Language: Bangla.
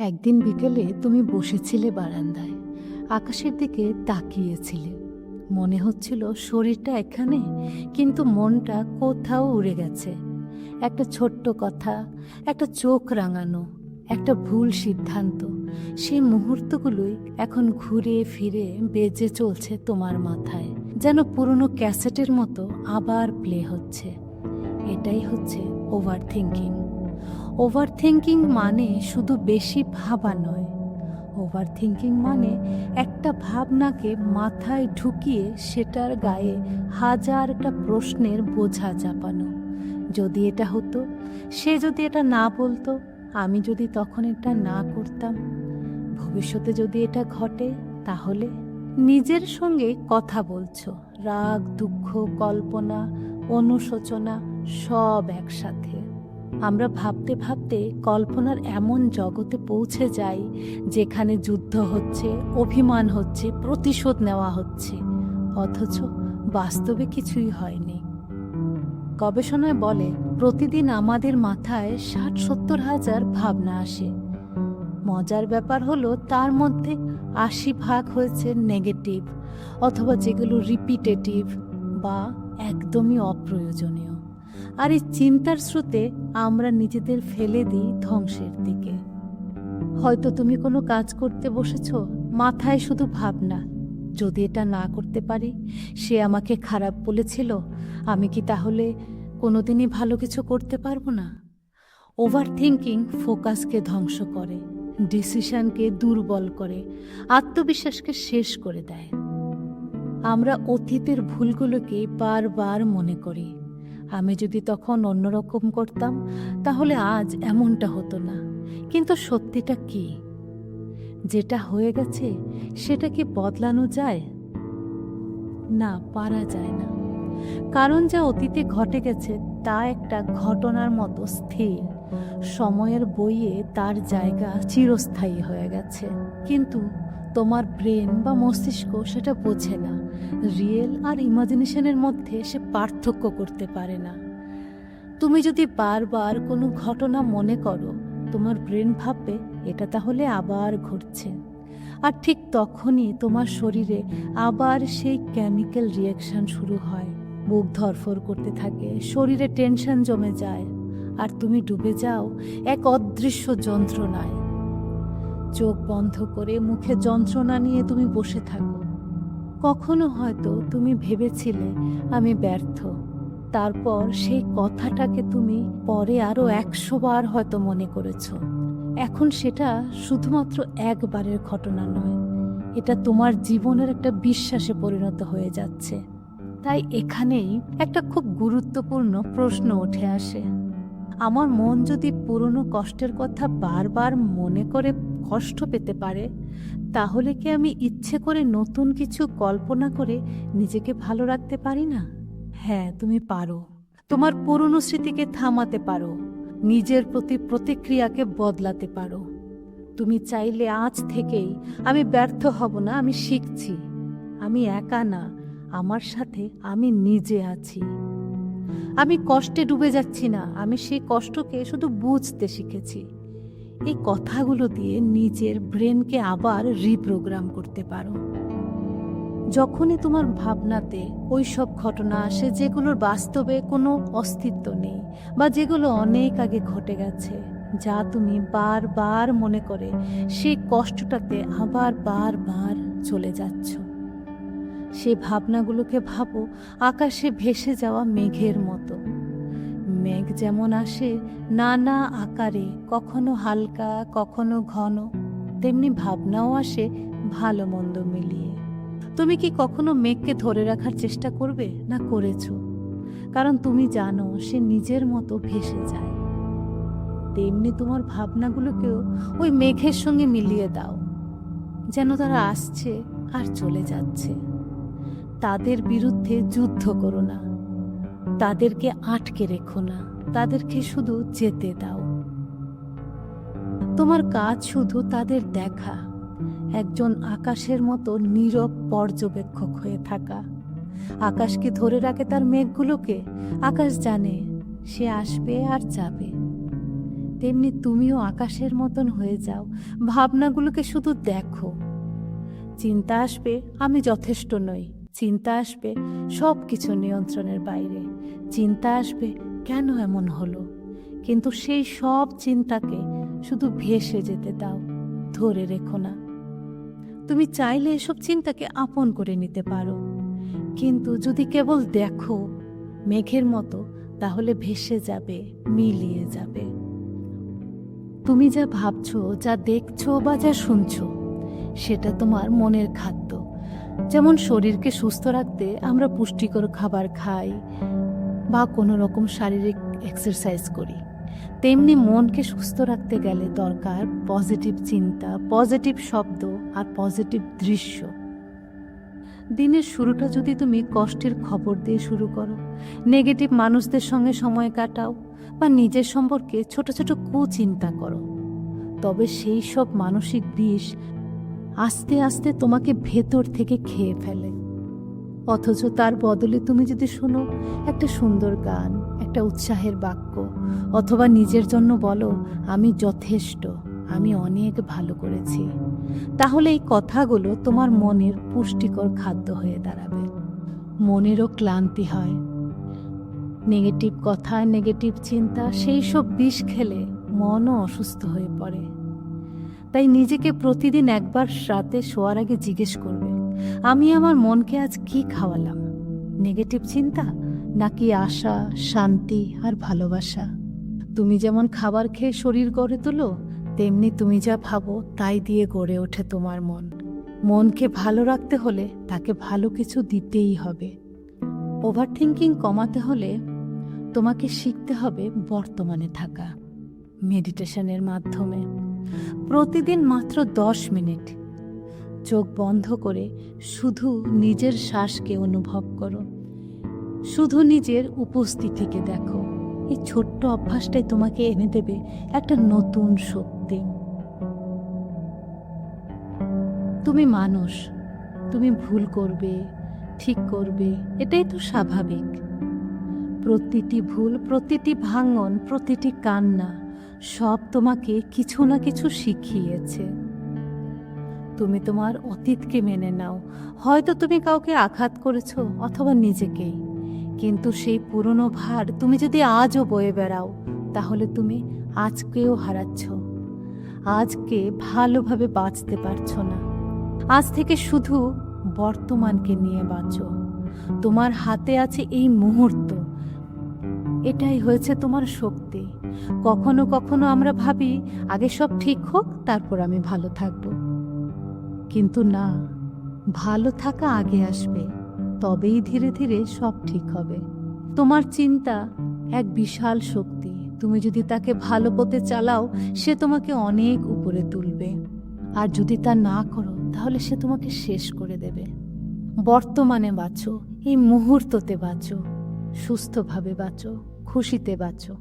একদিন বিকেলে তুমি বসেছিলে বারান্দায়। আকাশের দিকে তাকিয়েছিলে। মনে হচ্ছিল শরীরটা এখানে, কিন্তু মনটা কোথাও উড়ে গেছে। একটা ছোট্ট কথা, একটা চোখ রাঙানো, একটা ভুল সিদ্ধান্ত, সেই মুহূর্তগুলোই এখন ঘুরে ফিরে বেজে চলছে তোমার মাথায়, যেন পুরনো ক্যাসেটের মতো আবার প্লে হচ্ছে। এটাই হচ্ছে ওভার থিঙ্কিং ওভার থিঙ্কিং মানে শুধু বেশি ভাবা নয়। ওভার থিঙ্কিং মানে একটা ভাবনাকে মাথায় ঢুকিয়ে সেটার গায়ে হাজারটা প্রশ্নের বোঝা চাপানো। যদি এটা হতো, সে যদি এটা না বলতো, আমি যদি তখন এটা না করতাম। ভবিষ্যতে যদি এটা ঘটে, তাহলে নিজের সঙ্গে কথা বলছো। রাগ, দুঃখ, কল্পনা, অনুশোচনা সব একসাথে। আমরা ভাবতে ভাবতে কল্পনার এমন জগতে পৌঁছে যাই, যেখানে যুদ্ধ হচ্ছে, অভিমান হচ্ছে, প্রতিশোধ নেওয়া হচ্ছে। অথচ বাস্তবে কিছুই হয়নি। গবেষণায় বলে, প্রতিদিন আমাদের মাথায় ষাট সত্তর হাজার ভাবনা আসে। মজার ব্যাপার হলো, তার মধ্যে আশি ভাগ হয়েছে নেগেটিভ, অথবা যেগুলো রিপিটেটিভ বা একদমই অপ্রয়োজনীয়। আর এই চিন্তার স্রোতে আমরা নিজেদের ফেলে দিই ধ্বংসের দিকে। হয়তো তুমি কোনো কাজ করতে বসেছ, মাথায় শুধু ভাবনা, যদি এটা না করতে পারি, সে আমাকে খারাপ বলেছিল, আমি কি তাহলে কোনোদিনই ভালো কিছু করতে পারব না? ওভার থিঙ্কিং ফোকাসকে ধ্বংস করে ডিসিশনকে দুর্বল করে, আত্মবিশ্বাসকে শেষ করে দেয়। আমরা অতীতের ভুলগুলোকে বারবার মনে করি। আমি যদি তখন অন্যরকম করতাম, তাহলে আজ এমনটা হতো না। কিন্তু সত্যিটা কি? যেটা হয়ে গেছে, সেটা কি বদলানো যায়? না, পারা যায় না। কারণ যা অতীতে ঘটে গেছে, তা একটা ঘটনার মতো স্থির। সময়ের বইয়ে তার জায়গা চিরস্থায়ী হয়ে গেছে। কিন্তু তোমার ব্রেন বা মস্তিষ্ক সেটা বোঝে না। রিয়েল আর ইমাজিনেশনের মধ্যে সে পার্থক্য করতে পারে না। তুমি যদি বারবার কোনো ঘটনা মনে করো, তোমার ব্রেন ভাববে, এটা তাহলে আবার ঘটছে। আর ঠিক তখনই তোমার শরীরে আবার সেই কেমিক্যাল রিয়াকশন শুরু হয়। বুক ধরফর করতে থাকে, শরীরে টেনশন জমে যায়, আর তুমি ডুবে যাও, এক অদৃশ্য যন্ত্রণায়। চোখ বন্ধ করে মুখে যন্ত্রণা নিয়ে তুমি বসে থাকো। কখনো হয়তো তুমি ভেবেছিলে আমি ব্যর্থ। তারপর সেই কথাটাকে তুমি পরে আরও একশো বার হয়তো মনে করেছ। এখন সেটা শুধুমাত্র একবারের ঘটনা নয়, এটা তোমার জীবনের একটা বিশ্বাসে পরিণত হয়ে যাচ্ছে। তাই এখানেই একটা খুব গুরুত্বপূর্ণ প্রশ্ন উঠে আসে। আমার মন যদি পুরনো কষ্টের কথা বারবার মনে করে কষ্ট পেতে পারে, তাহলে কি আমি ইচ্ছে করে নতুন কিছু কল্পনা করে নিজেকে ভালো রাখতে পারি না? হ্যাঁ তুমি পারো। তোমার পুরনো স্মৃতিকে থামাতে পারো। নিজের প্রতি প্রতিক্রিয়াকে বদলাতে পারো। তুমি চাইলে আজ থেকেই, আমি ব্যর্থ হব না, আমি শিখছি। আমি একা না, আমার সাথে আমি নিজে আছি। আমি কষ্টে ডুবে যাচ্ছি না, আমি সেই কষ্টকে শুধু বুঝতে শিখেছি। এই কথাগুলো দিয়ে নিজের ব্রেনকে আবার রিপ্রোগ্রাম করতে পারো। যখনই তোমার ভাবনাতে ওই সব ঘটনা আসে, যেগুলোর বাস্তবে কোনো অস্তিত্ব নেই বা যেগুলো অনেক আগে ঘটে গেছে, যা তুমি বারবার মনে করে সেই কষ্টটাতে আবার বারবার চলে যাচ্ছ। সে ভাবনাগুলোকে ভাবো, আকাশে ভেসে যাওয়া মেঘের মতো। মেঘ যেমন আসে, নানা আকারে, কখনো হালকা, কখনো ঘন, তেমনি ভাবনাও আসে ভালো মন্দ মিলিয়ে। তুমি কি কখনো মেঘকে ধরে রাখার চেষ্টা করবে না করেছ? কারণ তুমি জানো সে নিজের মতো ভেসে যায়। তেমনি তোমার ভাবনাগুলোকেও ওই মেঘের সঙ্গে মিলিয়ে দাও, যেন তারা আসছে আর চলে যাচ্ছে। তাদের বিরুদ্ধে যুদ্ধ করো না। তাদেরকে আটকে রেখো না। তাদেরকে শুধু যেতে দাও। তোমার কাজ শুধু তাদের দেখা। একজন আকাশের মতো নীরব পর্যবেক্ষক হয়ে থাকা। আকাশকে ধরে রাখে তার মেঘগুলোকে। আকাশ জানে সে আসবে আর যাবে। তেমনি তুমিও আকাশের মতন হয়ে যাও। ভাবনাগুলোকে শুধু দেখো। চিন্তা আসবে, আমি যথেষ্ট নই। চিন্তা আসবে সব কিছু নিয়ন্ত্রণের বাইরে। চিন্তা আসবে, কেন এমন হলো? কিন্তু সেই সব চিন্তাকে শুধু ভেসে যেতে দাও, ধরে রেখো না। তুমি চাইলে এসব চিন্তাকে আপন করে নিতে পারো। কিন্তু যদি কেবল দেখো, মেঘের মতো, তাহলে ভেসে যাবে, মিলিয়ে যাবে। তুমি যা ভাবছ, যা দেখছ বা যা শুনছো, সেটা তোমার মনের খাদ্য। যেমন শরীরকে সুস্থ রাখতে আমরা পুষ্টিকর খাবার খাই বা কোনো রকম শারীরিক এক্সারসাইজ করি। তেমনি মনকে সুস্থ রাখতে গেলে দরকার পজিটিভ চিন্তা পজিটিভ শব্দ আর পজিটিভ দৃশ্য। দিনের শুরুটা যদি তুমি কষ্টের খবর দিয়ে শুরু করো নেগেটিভ মানুষদের সঙ্গে সময় কাটাও বা নিজের সম্পর্কে ছোট ছোট কুচিন্তা করো তবে সেই সব মানসিক বিষ আস্তে আস্তে তোমাকে ভেতর থেকে খেয়ে ফেলে। অথচ তার বদলে তুমি যদি শোনো একটা সুন্দর গান, একটা উৎসাহের বাক্য, অথবা নিজের জন্য বলো, আমি যথেষ্ট, আমি অনেক ভালো করেছি, তাহলে এই কথাগুলো তোমার মনের পুষ্টিকর খাদ্য হয়ে দাঁড়াবে। মনেরও ক্লান্তি হয়। নেগেটিভ কথা, নেগেটিভ চিন্তা, সেই সব বিষ খেলে মনও অসুস্থ হয়ে পড়ে। তাই নিজেকে প্রতিদিন একবার রাতে শোয়ার আগে জিজ্ঞেস করবে আমি আমার মনকে আজ কি খাওয়ালাম? নেগেটিভ চিন্তা নাকি আশা, শান্তি আর ভালোবাসা? তুমি যেমন খাবার খেয়ে শরীর গড়ে তোলো, তেমনি তুমি যা ভাবো তাই দিয়ে গড়ে ওঠে তোমার মন। মনকে ভালো রাখতে হলে তাকে ভালো কিছু দিতেই হবে। ওভার থিঙ্কিং কমাতে হলে তোমাকে শিখতে হবে বর্তমানে থাকা। মেডিটেশনের মাধ্যমে। প্রতিদিন মাত্র দশ মিনিট চোখ বন্ধ করে শুধু নিজের শ্বাসকে অনুভব করো। শুধু নিজের উপস্থিতিকে দেখো। এই ছোট্ট অভ্যাসটাই তোমাকে এনে দেবে একটা নতুন শক্তি। তুমি মানুষ, তুমি ভুল করবে, ঠিক করবে, এটাই তো স্বাভাবিক। প্রতিটি ভুল, প্রতিটি ভাঙন, প্রতিটি কান্না সব তোমাকে কিছু না কিছু শিখিয়েছে। তুমি তোমার অতীতকে মেনে নাও। হয়তো তুমি কাউকে আঘাত করেছ অথবা নিজেকেই। কিন্তু সেই পুরনো ভার তুমি যদি আজও বয়ে বেড়াও, তাহলে তুমি আজকেও হারাচ্ছ। আজকে ভালোভাবে বাঁচতে পারছ না। আজ থেকে শুধু বর্তমানকে নিয়ে বাঁচো। তোমার হাতে আছে এই মুহূর্ত। এটাই হয়েছে তোমার শক্তি। কখনো কখনো আমরা ভাবি, আগে সব ঠিক হোক, তারপর আমি ভালো থাকব। কিন্তু না, ভালো থাকা আগে আসবে, তবেই ধীরে ধীরে সব ঠিক হবে। তোমার চিন্তা এক বিশাল শক্তি, তুমি যদি তাকে ভালো পথে চালাও, সে তোমাকে অনেক উপরে তুলবে। আর যদি তা না করো, তাহলে সে তোমাকে শেষ করে দেবে। বর্তমানে বাঁচো, এই মুহূর্ততে বাঁচো, সুস্থভাবে বাঁচো, খুশিতে বাঁচো।